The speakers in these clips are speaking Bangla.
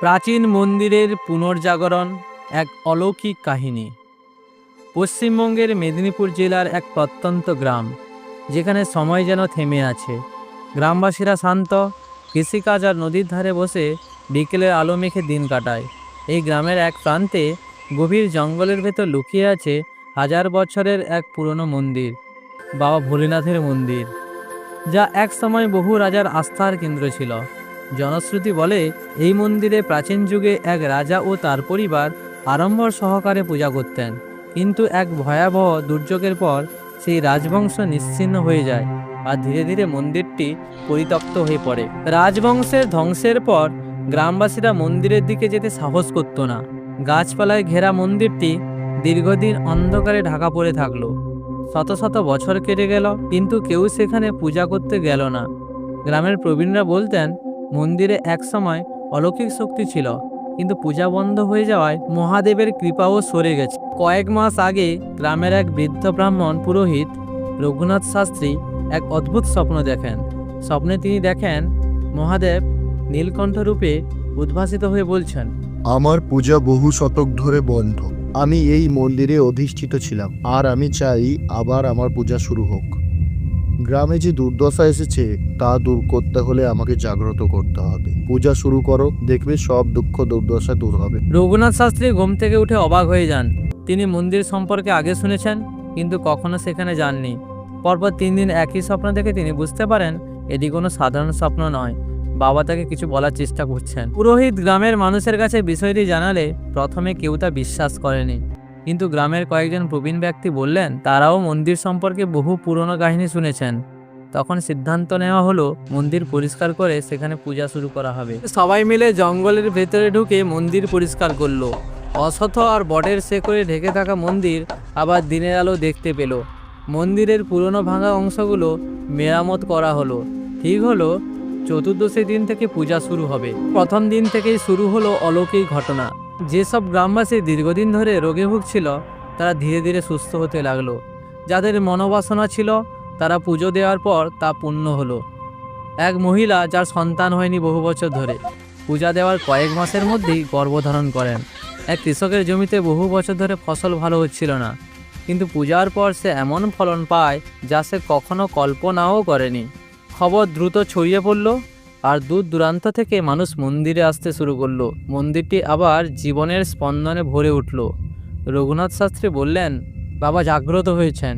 প্রাচীন মন্দিরের পুনর্জাগরণ এক অলৌকিক কাহিনী। পশ্চিমবঙ্গের মেদিনীপুর জেলার এক প্রত্যন্ত গ্রাম, যেখানে সময় যেন থেমে আছে। গ্রামবাসীরা শান্ত, কৃষিকাজ আর নদীর ধারে বসে বিকেলের আলো মেখে দিন কাটায়। এই গ্রামের এক প্রান্তে গভীর জঙ্গলের ভেতর লুকিয়ে আছে হাজার বছরের এক পুরনো মন্দির, বাবা ভোলেনাথের মন্দির, যা এক সময় বহু রাজার আস্থার কেন্দ্র ছিল। জনশ্রুতি বলে, এই মন্দিরে প্রাচীন যুগে এক রাজা ও তার পরিবার আড়ম্বর সহকারে পূজা করতেন। কিন্তু এক ভয়াবহ দুর্যোগের পর সেই রাজবংশ নিশ্চিহ্ন হয়ে যায় আর ধীরে ধীরে মন্দিরটি পরিত্যক্ত হয়ে পড়ে। রাজবংশের ধ্বংসের পর গ্রামবাসীরা মন্দিরের দিকে যেতে সাহস করতো না। গাছপালায় ঘেরা মন্দিরটি দীর্ঘদিন অন্ধকারে ঢাকা পড়ে থাকল। শত শত বছর কেটে গেল, কিন্তু কেউ সেখানে পূজা করতে গেল না। গ্রামের প্রবীণরা বলতেন মন্দিরে এক সময় অলৌকিক শক্তি ছিল, কিন্তু পূজা বন্ধ হয়ে যাওয়ায় মহাদেবের কৃপাও সরে গেছে। কয়েক মাস আগে গ্রামের এক বৃদ্ধ ব্রাহ্মণ পুরোহিত রঘুনাথ শাস্ত্রী এক অদ্ভুত স্বপ্ন দেখেন। স্বপ্নে তিনি দেখেন মহাদেব নীলকণ্ঠ রূপে উদ্ভাসিত হয়ে বলছেন, আমার পূজা বহু শতক ধরে বন্ধ। আমি এই মন্দিরে অধিষ্ঠিত ছিলাম। আর আমি চাই আবার আমার পূজা শুরু হোক। গ্রামে যে দুর্দশা এসেছে, তা দূর করতে হলে আমাকে জাগ্রত করতে হবে। পূজা শুরু করো, দেখবে সব দুঃখ দুর্দশা দূর হবে। রঘুনাথ শাস্ত্রী ঘুম থেকে উঠে অবাক হয়ে যান। তিনি মন্দির সম্পর্কে আগে শুনেছেন, কিন্তু কখনো সেখানে যাননি। পরপর তিন দিন একই স্বপ্ন দেখে তিনি বুঝতে পারেন, এটি কোনো সাধারণ স্বপ্ন নয়। বাবা তাকে কিছু বলার চেষ্টা করছেন। পুরোহিত গ্রামের মানুষের কাছে বিষয়টি জানালে প্রথমে কেউ তা বিশ্বাস করেনি। কিন্তু গ্রামের কয়েকজন প্রবীণ ব্যক্তি বললেন, তারাও মন্দির সম্পর্কে বহু পুরনো কাহিনী শুনেছেন। তখন সিদ্ধান্ত নেওয়া হলো, মন্দির পরিষ্কার করে সেখানে পূজা শুরু করা হবে। সবাই মিলে জঙ্গলের ভেতরে ঢুকে মন্দির পরিষ্কার করল। অসথ আর বটের শেকড়ে ঢেকে থাকা মন্দির আবার দিনের আলো দেখতে পেল। মন্দিরের পুরনো ভাঙা অংশগুলো মেরামত করা হলো। ঠিক হলো চতুর্দশী দিন থেকে পূজা শুরু হবে। প্রথম দিন থেকেই শুরু হলো অলৌকিক ঘটনা। যেসব গ্রামবাসী দীর্ঘদিন ধরে রোগে ভুগছিল, তারা ধীরে ধীরে সুস্থ হতে লাগল। যাদের মনোবাসনা ছিল, তারা পুজো দেওয়ার পর তা পূর্ণ হলো। এক মহিলা যার সন্তান হয়নি বহু বছর ধরে, পূজা দেওয়ার কয়েক মাসের মধ্যেই গর্ভধারণ করেন। এক কৃষকের জমিতে বহু বছর ধরে ফসল ভালো হচ্ছিল না, কিন্তু পূজার পর সে এমন ফলন পায় যা সে কখনো কল্পনাও করেনি। খবর দ্রুত ছড়িয়ে পড়ল। আর দূর দূরান্ত থেকে মানুষ মন্দিরে আসতে শুরু করল। মন্দিরটি আবার জীবনের স্পন্দনে ভরে উঠল। রঘুনাথ শাস্ত্রী বললেন, বাবা জাগ্রত হয়েছেন।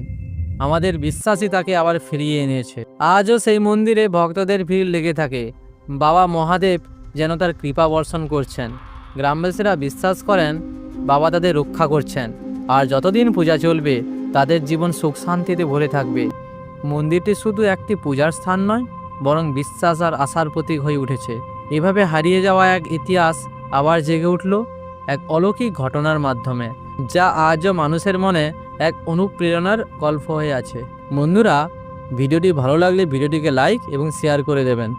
আমাদের বিশ্বাসই তাকে আবার ফিরিয়ে এনেছে। আজও সেই মন্দিরে ভক্তদের ভিড় লেগে থাকে। বাবা মহাদেব যেন তার কৃপা বর্ষণ করছেন। গ্রামবাসীরা বিশ্বাস করেন, বাবা তাদের রক্ষা করছেন। আর যতদিন পূজা চলবে, তাদের জীবন সুখ শান্তিতে ভরে থাকবে। মন্দিরটি শুধু একটি পূজার স্থান নয় বরং বিশ্বাস আর আশার প্রতীক হয়ে উঠেছে। এভাবে হারিয়ে যাওয়া এক ইতিহাস আবার জেগে উঠল এক অলৌকিক ঘটনার মাধ্যমে, যা আজও মানুষের মনে এক অনুপ্রেরণার গল্প হয়ে আছে। বন্ধুরা, ভিডিওটি ভালো লাগলে ভিডিওটিকে লাইক এবং শেয়ার করে দেবেন।